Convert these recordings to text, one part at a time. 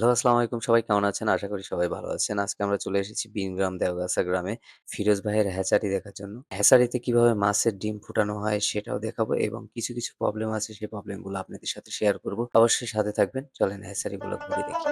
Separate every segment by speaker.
Speaker 1: Hello, আসসালামু আলাইকুম সবাই কেমন আছেন? আশা করি সবাই ভালো আছেন। আজকে আমরা চলে এসেছি বিনগ্রাম দেওগাছা গ্রামে ফিরোজ ভাইয়ের হ্যাচারি দেখার জন্য। হ্যাচারিতে কীভাবে মাছের ডিম ফুটানো হয় সেটাও দেখাবো এবং কিছু, কিছু প্রবলেম আছে সেই প্রবলেমগুলো আপনাদের সাথে শেয়ার করব। অবশ্যই সাথে থাকবেন। চলেন হ্যাচারিগুলো ঘুরে দেখি।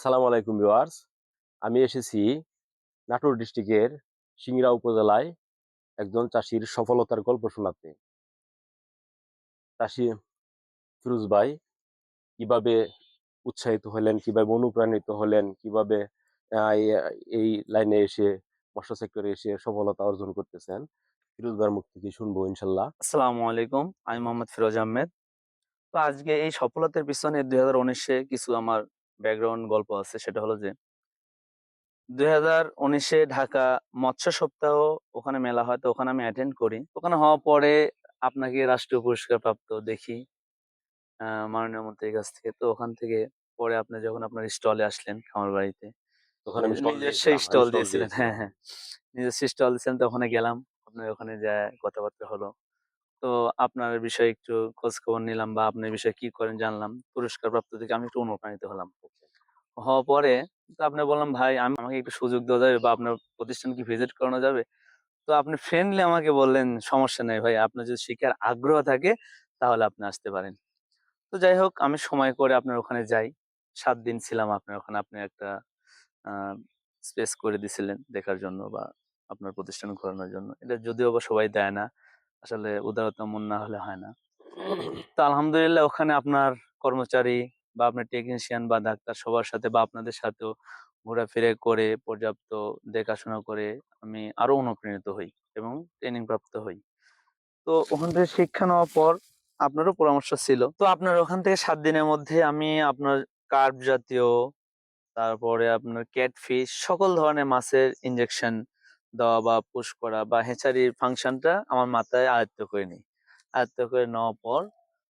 Speaker 2: আসসালামু আলাইকুম ভিউয়ার্স। আমি এসেছি নাটোর ডিস্ট্রিক্টের সিংড়া উপজেলায় একজন চাষির সফলতার গল্প শোনাতে। চাষি ফিরোজ ভাই, কীভাবে উৎসাহিত হলেন, কীভাবে অনুপ্রাণিত হলেন, কীভাবে এই লাইনে এসে, মৎস্য সেক্টরে এসে সফলতা অর্জন করতেছেন, ফিরোজ ভাইয়ের মুখ থেকে শুনব ইনশাল্লাহ।
Speaker 3: আসসালামু আলাইকুম, আমি মোহাম্মদ ফিরোজ আহমেদ। তো আজকে এই সফলতার পিছনে দুই হাজার উনিশে কিছু আমার ব্যাকগ্রাউন্ড গল্প আছে সেটা হলো যে দুই হাজার উনিশে ঢাকা মৎস্য সপ্তাহ ওখানে মেলা হয় তো ওখানে আমি অ্যাটেন্ড করি। ওখানে হওয়ার পরে আপনাকে রাষ্ট্রীয় পুরস্কার প্রাপ্ত দেখি মাননীয় মন্ত্রীর কাছ থেকে। তো ওখান থেকে পরে আপনি যখন আপনার স্টলে আসলেন খামার বাড়িতে
Speaker 2: stall
Speaker 3: নিজস্ব স্টল দিয়েছিলেন। হ্যাঁ হ্যাঁ। নিজস্ব স্টল দিয়েছিলেন তো ওখানে গেলাম। আপনার ওখানে যায় কথাবার্তা হলো। তো আপনার বিষয়ে একটু খোঁজ খবর নিলাম বা আপনার বিষয়ে কি করেন জানলাম। পুরস্কার প্রাপ্ত থেকে আমি একটু অনুপ্রাণিত হলাম। হওয়ার পরে তো আপনি বললাম ভাই, আমি, আমাকে একটু সুযোগ দেওয়া যাবে বা আপনার প্রতিষ্ঠান কি ভিজিট করানো যাবে? তো আপনি ফ্রেন্ডলি আমাকে বললেন, সমস্যা নেই ভাই, আপনার যদি শিখার আগ্রহ থাকে, তাহলে আপনি আসতে পারেন। তো যাই হোক, আমি সময় করে আপনার ওখানে যাই। সাত দিন ছিলাম আপনার ওখানে, আপনি একটা স্পেস করে দিছিলেন দেখার জন্য বা আপনার প্রতিষ্ঠান ঘোরানোর জন্য। এটা যদিও বা সবাই দেয় না। আসলে উদারতা মন না হলে হয় না। তো আলহামদুলিল্লাহ ওখানে আপনার কর্মচারী বা আপনার টেকনিশিয়ান বা ডাক্তার সবার সাথে বা আপনাদের সাথেও ঘোরাফেরা করে, পর্যাপ্ত দেখাশোনা করে আমি আরও অনুপ্রাণিত হই এবং ট্রেনিং প্রাপ্ত হই। তো ওখান থেকে শিক্ষা নেওয়ার পর আপনারও পরামর্শ ছিল। তো আপনার ওখান থেকে সাত দিনের মধ্যে আমি আপনার কার্প জাতীয়, তারপরে আপনার ক্যাটফিশ সকল ধরনের মাছের ইনজেকশন দেওয়া বা পুশ করা বা হেঁচারির ফাংশনটা আমার মাথায় আয়ত্ত করে নিই। আয়ত্ত করে নেওয়ার পর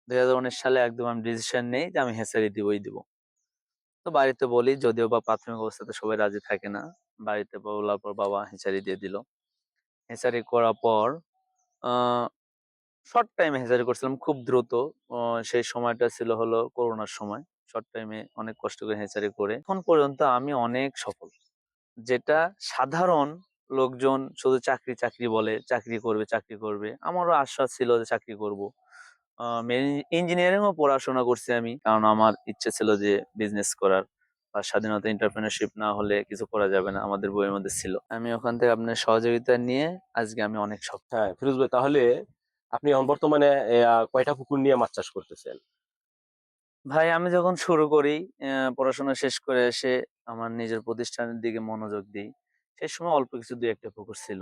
Speaker 3: দুই হাজার উনিশ সালে একদম আমি ডিসিশন নেই যে আমি হেঁচারি দিবই দিব। তো বাড়িতে বলি, যদিও বা প্রাথমিক অবস্থাতে সবাই রাজি থাকে না, বাড়িতে বলার পর বাবা হেঁচারি দিয়ে দিল। হেঁচারি করার পর শর্ট টাইমে হেঁচারি করছিলাম, খুব দ্রুত সেই সময়টা ছিল হলো করোনার সময়। শর্ট টাইমে অনেক কষ্ট করে হেঁচারি করে। এখন পর্যন্ত আমি অনেক সফল। যেটা সাধারণ লোকজন শুধু চাকরি চাকরি বলে চাকরি করবে চাকরি করবে। আমারও আশ্বাস ছিল যে চাকরি করব। ইঞ্জিনিয়ারিং ও পড়াশোনা করছি আমি। কারণ আমার ইচ্ছে ছিল যে বিজনেস করার বা স্বাধীনতা এন্টারপ্রেনারশিপ না হলে কিছু করা যাবে না আমাদের বইয়ের মধ্যে ছিল। আমি ওখান থেকে আপনার সহযোগিতা নিয়ে আজকে আমি অনেক সফল।
Speaker 2: হ্যাঁ ফিরোজ ভাই তাহলে আপনি বর্তমানে কয়টা পুকুর নিয়ে মাছ চাষ করতেছেন?
Speaker 3: ভাই আমি যখন শুরু করি পড়াশোনা শেষ করে এসে আমার নিজের প্রতিষ্ঠানের দিকে মনোযোগ দিই। সেই সময় অল্প কিছু দুই একটা পুকুর ছিল।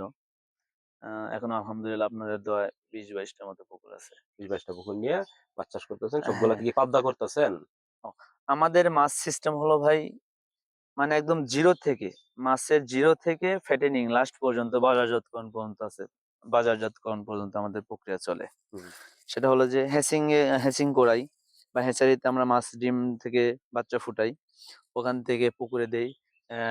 Speaker 3: এখন আলহামদুলিল্লাহ আপনাদের দোয়ায় বিশ বাইশটা মতো পুকুর আছে।
Speaker 2: বিশ বাইশটা পুকুর নিয়ে মাছ চাষ করতেছেন সবগুলা
Speaker 3: হ্যাঁ।
Speaker 2: কি পাবদা করতেছেন?
Speaker 3: আমাদের মাছ সিস্টেম হলো ভাই মানে একদম জিরো থেকে মাছের জিরো থেকে ফেটেনিং লাস্ট পর্যন্ত বাজারজাতকরণ পর্যন্ত আছে বাজারজাতকরণ পর্যন্ত আমাদের প্রক্রিয়া চলে। সেটা হলো যে হ্যাচিং এ হ্যাচিং করাই বা হ্যাচারিতে আমরা মাছ ডিম থেকে বাচ্চা ফুটাই ওখান থেকে পুকুরে দেই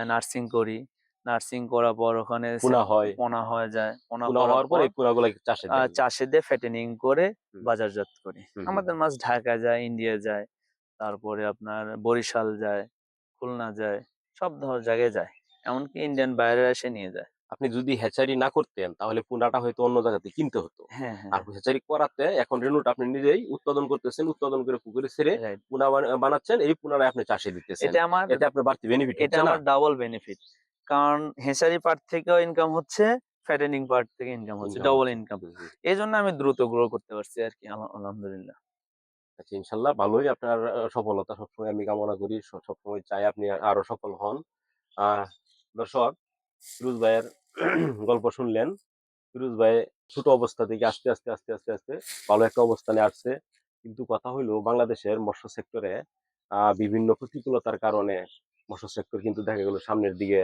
Speaker 3: নার্সিং করি নার্সিং করার পর ওখানে
Speaker 2: পোনা হয়।
Speaker 3: পোনা হয়ে যায়। পোনা
Speaker 2: হওয়ার পর এই পোনাগুলা চাষে
Speaker 3: চাষে দিয়ে ফ্যাটেনিং করে বাজারজাত করি। আমাদের মাছ ঢাকা যায় ইন্ডিয়া যায় তারপরে আপনার বরিশাল যায় খুলনা যায় সব ধর জায়গায় যায়। এমনকি ইন্ডিয়ান বাইরে এসে নিয়ে যায়।
Speaker 2: আপনি যদি হ্যাচারি না করতেন তাহলে পোনাটা হয়তো অন্য জায়গাতে কিনতে হতো।
Speaker 3: হ্যাঁ হ্যাঁ।
Speaker 2: আর হ্যাচারি করাতে এখন রেনুটা আপনি নিজেই উৎপাদন করতেছেন উৎপাদন করে পুকুরে ছেড়ে পোনা বানাচ্ছেন এই পোনাটা আপনি চাষে দিতেছেন।
Speaker 3: এটা আমার
Speaker 2: এটা আপনার বাড়তি বেনিফিট
Speaker 3: এটা আমার ডাবল বেনিফিট কারণ হেসারি পার্ট থেকেও ইনকাম হচ্ছে ফ্যাটেনিং পার্ট থেকে ইনকাম হচ্ছে ডবল ইনকাম। এই জন্য আমি দ্রুত গ্রো করতে পারছি আর কি আলহা- আলহামদুলিল্লাহ।
Speaker 2: আচ্ছা ইনশাল্লাহ ভালোই আপনার সফলতা সবসময় আমি কামনা করি সবসময় চাই আপনি আরও সফল হন। আহ দর্শক ফিরোজ ভাইয়ের গল্প শুনলেন। ফিরোজ ভাই ছোট অবস্থা থেকে আস্তে আস্তে আস্তে আস্তে আস্তে ভালো একটা অবস্থানে আসছে। কিন্তু কথা হইল বাংলাদেশের মৎস্য সেক্টরে আহ বিভিন্ন প্রতিকূলতার কারণে মৎস্য সেক্টর কিন্তু দেখা গেল সামনের দিকে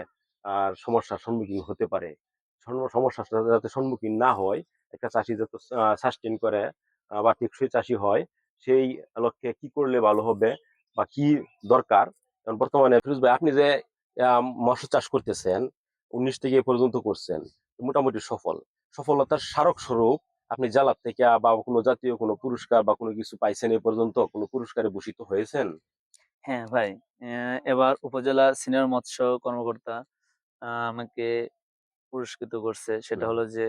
Speaker 2: আর সমস্যার সম্মুখীন হতে পারে। সম- সমস্যার যাতে সম্মুখীন না হয়, একটা চাষি যাতে সাস্টেন করে বা টেকসই চাষি হয়, সেই লক্ষ্যে কি করলে ভালো হবে বা কি দরকার? কারণ বর্তমানে ফিরোজ ভাই, আপনি যে মৎস্য চাষ করতেছেন, উনিশ থেকে পর্যন্ত করছেন, মোটামুটি সফল। সফলতার স্মারক স্বরূপ আপনি জেলার থেকে বা কোনো জাতীয় কোনো পুরস্কার বা কোনো কিছু পাইছেন এ পর্যন্ত, কোনো পুরস্কারে ভূষিত হয়েছেন?
Speaker 3: হ্যাঁ ভাই এবার উপজেলা সিনিয়র মৎস্য কর্মকর্তা আমাকে পুরস্কৃত করছে। সেটা হলো যে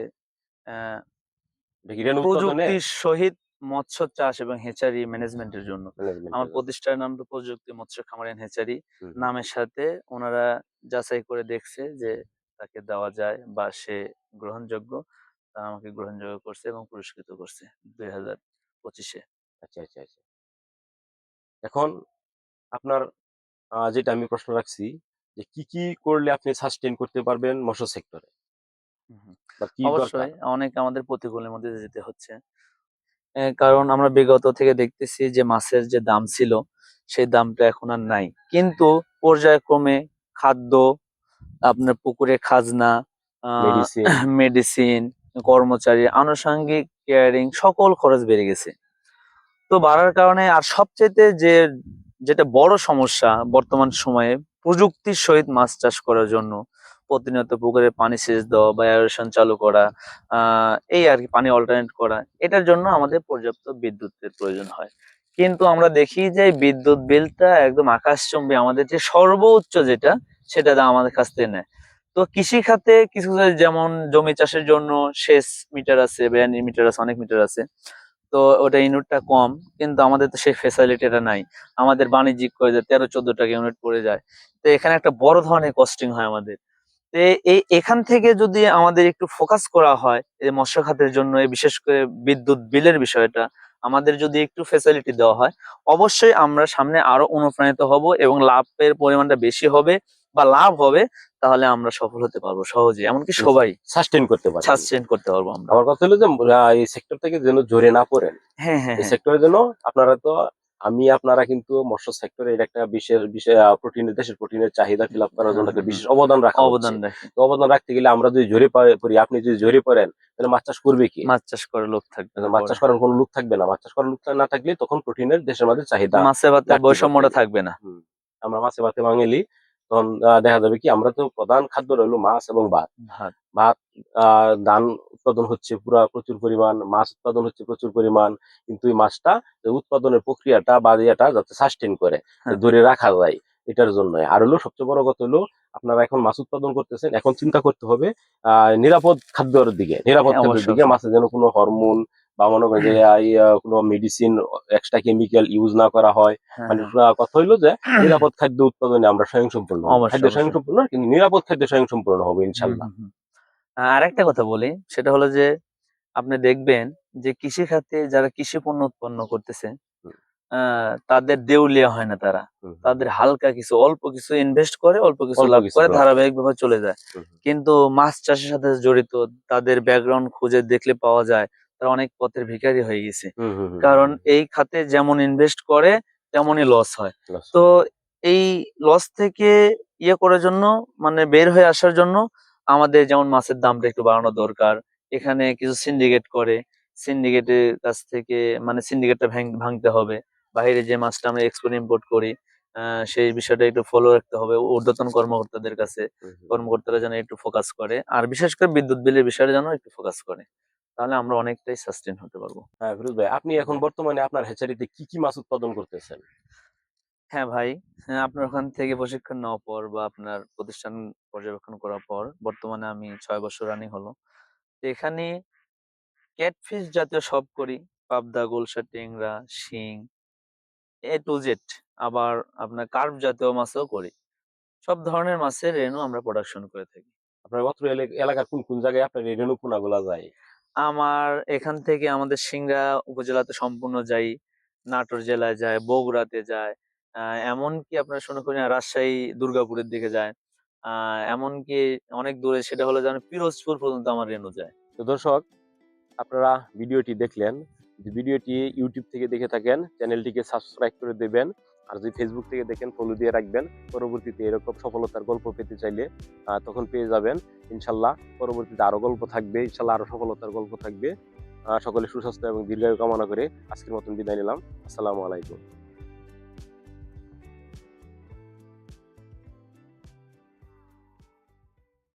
Speaker 3: প্রযুক্তির সহিত মৎস্য চাষ এবং হেচারি ম্যানেজমেন্টের জন্য। আমার? প্রতিষ্ঠানের নাম তো প্রযুক্তি মৎস্য খামার এন্ড হেচারি। নামের সাথে ওনারা যাচাই করে দেখছে যে তাকে দেওয়া যায় বা সে গ্রহণযোগ্য। তারা আমাকে গ্রহণযোগ্য করছে এবং পুরস্কৃত করছে দুই হাজার পঁচিশে।
Speaker 2: আচ্ছা আচ্ছা আচ্ছা। এখন আপনার যেটা আমি প্রশ্ন রাখছি যে কি কি করলে আপনি সাস্টেন করতে পারবেন মৎস্য সেক্টরে
Speaker 3: অবশ্যই অনেক আমাদের প্রতিকূলের মধ্যে যেতে হচ্ছে। কারণ আমরা বিগত থেকে দেখতেছি যে মাছের যে দাম ছিল সেই দামটা এখন আর নাই। কিন্তু পর্যায়ক্রমে খাদ্য আপনার পুকুরে খাজনা
Speaker 2: মেডিসিন
Speaker 3: কর্মচারী আনুষঙ্গিক কেয়ারিং সকল খরচ বেড়ে গেছে। তো বাড়ার কারণে আর সবচেয়ে যে যেটা বড় সমস্যা বর্তমান সময়ে প্রযুক্তির সহিত মাছ চাষ করার জন্য প্রতিনিয়ত পুকুরে পানি সেচ দেওয়া বা অ্যারেশন চালু করা এই আর কি পানি অল্টারনেট করা, এটার জন্য আমাদের পর্যাপ্ত বিদ্যুতের প্রয়োজন হয়। কিন্তু আমরা দেখি যে বিদ্যুৎ বিলটা একদম আকাশচুম্বী, আমাদের যে সর্বোচ্চ যেটা, সেটা আমাদের কাছ থেকে নেয়। তো কৃষি খাতে কিছু যেমন জমি চাষের জন্য সেচ মিটার আছে বেআইনি মিটার আছে, অনেক মিটার আছে। তো ওটা ইউনিটটা কম, কিন্তু আমাদের তো সেই ফেসিলিটিটা নাই। আমাদের বাণিজ্যিক করে যায় তেরো, চোদ্দ টাকা ইউনিট পড়ে যায়। তো এখানে একটা বড় ধরনের কস্টিং হয় আমাদের। তো এই এখান থেকে যদি আমাদের একটু ফোকাস করা হয়, এই মৎস্য খাতের জন্য বিশেষ করে বিদ্যুৎ বিলের বিষয়টা, আমাদের যদি একটু ফেসিলিটি দেওয়া হয়, অবশ্যই আমরা সামনে আরও অনুপ্রাণিত হব এবং লাভের পরিমাণটা বেশি হবে। বা লাভ হবে তাহলে আমরা সফল হতে পারব সহজে এমনকি সবাই
Speaker 2: সাস্টেন করতে পারবেন
Speaker 3: সাস্টেন করতে পারব আমরা।
Speaker 2: আমার কথা হলো যে এই সেক্টর থেকে যেন জোরে না পড়েন।
Speaker 3: হ্যাঁ হ্যাঁ
Speaker 2: এই
Speaker 3: হ্যাঁ।
Speaker 2: সেক্টরে যেন আপনারা তো আমি আপনারা কিন্তু মৎস্য সেক্টরে এর একটা বিশেষ বিশেষ প্রোটিনের দেশের প্রোটিনের চাহিদা ফিল আপ করার জন্য একটা বিশেষ অবদান রাখা
Speaker 3: অবদান রাখে।
Speaker 2: অবদান রাখতে গেলে আমরা যদি জোরে পড়ি আপনি যদি জোরে পড়েন তাহলে মাছ চাষ করবে কি?
Speaker 3: মাছ চাষ করে লোক থাকবে
Speaker 2: মাছ চাষ করার কোনো লোক থাকবে না। মাছ চাষ করার লোক না থাকলে তখন প্রোটিনের দেশের মধ্যে চাহিদা
Speaker 3: মাছে ভাতে বৈষম্যটা থাকবে না।
Speaker 2: আমরা মাছে ভাতে বাঙালি তখন দেখা যাবে কি আমরা তো প্রধান খাদ্য রইল মাছ এবং ভাত।
Speaker 3: ভাত।
Speaker 2: ধান উৎপাদন হচ্ছে পুরা প্রচুর পরিমাণ মাছ উৎপাদন হচ্ছে প্রচুর পরিমাণ কিন্তু এই মাছটা উৎপাদনের প্রক্রিয়াটা বা ইয়েটা যাতে সাস্টেন করে
Speaker 3: হ্যাঁ।
Speaker 2: ধরে রাখা যায়। এটার জন্য আর হলো সবচেয়ে বড় কথা হলো আপনারা এখন মাছ উৎপাদন করতেছেন এখন চিন্তা করতে হবে আহ নিরাপদ খাদ্যের দিকে নিরাপদ
Speaker 3: হ্যাঁ,
Speaker 2: খাদ্যের দিকে। মাছের যেন কোনো হরমোন বা মনে করেন যে কোনো মেডিসিন এক্সট্রা কেমিক্যাল ইউজ না করা হয়
Speaker 3: হ্যাঁ,
Speaker 2: মানে
Speaker 3: হ্যাঁ।
Speaker 2: কথা হইল যে নিরাপদ খাদ্য উৎপাদনে আমরা স্বয়ংসম্পূর্ণ। খাদ্য। স্বয়ংসম্পূর্ণ কিন্তু নিরাপদ খাদ্য স্বয়ংসম্পূর্ণ হবে ইনশাল্লাহ।
Speaker 3: আর একটা কথা বলি সেটা হলো যে আপনি দেখবেন যে কৃষি খাতে যারা কৃষি পণ্য উৎপন্ন করতেছে তাদের দেউলিয়া হয় না তারা। তাদের হালকা কিছু অল্প কিছু ইনভেস্ট করে অল্প কিছু লাভ করে। ধারাবাহিক ভাবে চলে যায়। কিন্তু মাছ চাষের সাথে জড়িত তাদের ব্যাকগ্রাউন্ড খুঁজে দেখলে পাওয়া যায় তারা অনেক পথের ভিখারি হয়ে গেছে। কারণ এই খাতে যেমন ইনভেস্ট করে তেমনই লস হয়। তো এই লস থেকে ইয়ে করার জন্য মানে বের হয়ে আসার জন্য আমাদের যেমন মাছের দামটা একটু বাড়ানো দরকার। এখানে কিছু সিন্ডিকেট করে সিন্ডিকেটের কাছ থেকে মানে সিন্ডিকেটটা ভাঙতে হবে। বাইরে যে মাছটা আমরা এক্সপোর্ট ইম্পোর্ট করি সেই বিষয়টা একটু ফলো রাখতে হবে। ঊর্ধ্বতন কর্মকর্তাদের কাছে। কর্মকর্তারা যেন একটু ফোকাস করে আর বিশেষ করে বিদ্যুৎ বিলের বিষয়টা যেন একটু ফোকাস করে তাহলে আমরা অনেকটাই সাস্টেন হতে পারব।
Speaker 2: হ্যাঁ ফিরোজ ভাই আপনি এখন বর্তমানে আপনার হ্যাচারিতে কি কি মাছ উৎপাদন করতেছেন?
Speaker 3: হ্যাঁ ভাই হ্যাঁ আপনার ওখান থেকে প্রশিক্ষণ নেওয়ার পর বা আপনার প্রতিষ্ঠান পর্যবেক্ষণ করার পর বর্তমানে আমি ছয় বছর রানি হলো। এখানে ক্যাটফিশ জাতীয় সব করি পাবদা গোলসা টেংরা শিং এ টু জেড আবার আপনার কার্ভ জাতীয় মাছও করি। সব ধরনের মাছের রেনু আমরা প্রোডাকশন করে থাকি।
Speaker 2: আপনার অত্র এলে- এলাকার কোন কোন জায়গায় আপনার এই রেণু পোনাগুলা যায়?
Speaker 3: আমার এখান থেকে আমাদের সিংড়া উপজেলাতে সম্পূর্ণ যাই নাটোর জেলায় যায় বগুড়াতে যায় আহ, এমনকি আপনার শুনে করি রাজশাহী দুর্গাপুরের দিকে যায় আহ, এমনকি অনেক দূরে সেটা হলো যেন পিরোজপুর পর্যন্ত আমার রেনু যায়।
Speaker 2: তো দর্শক আপনারা ভিডিওটি দেখলেন যদি ভিডিওটি ইউটিউব থেকে দেখে থাকেন, চ্যানেলটিকে সাবস্ক্রাইব করে দেবেন আর যদি ফেসবুক থেকে দেখেন ফলো দিয়ে রাখবেন। পরবর্তীতে এরকম সফলতার গল্প পেতে চাইলে তখন পেয়ে যাবেন। ইনশাল্লাহ পরবর্তীতে আরও গল্প থাকবে, ইনশাল্লাহ আরও সফলতার গল্প থাকবে। সকলে সুস্বাস্থ্য এবং দীর্ঘায়ু কামনা করে আজকের মতন বিদায় নিলাম। আসসালামু আলাইকুম।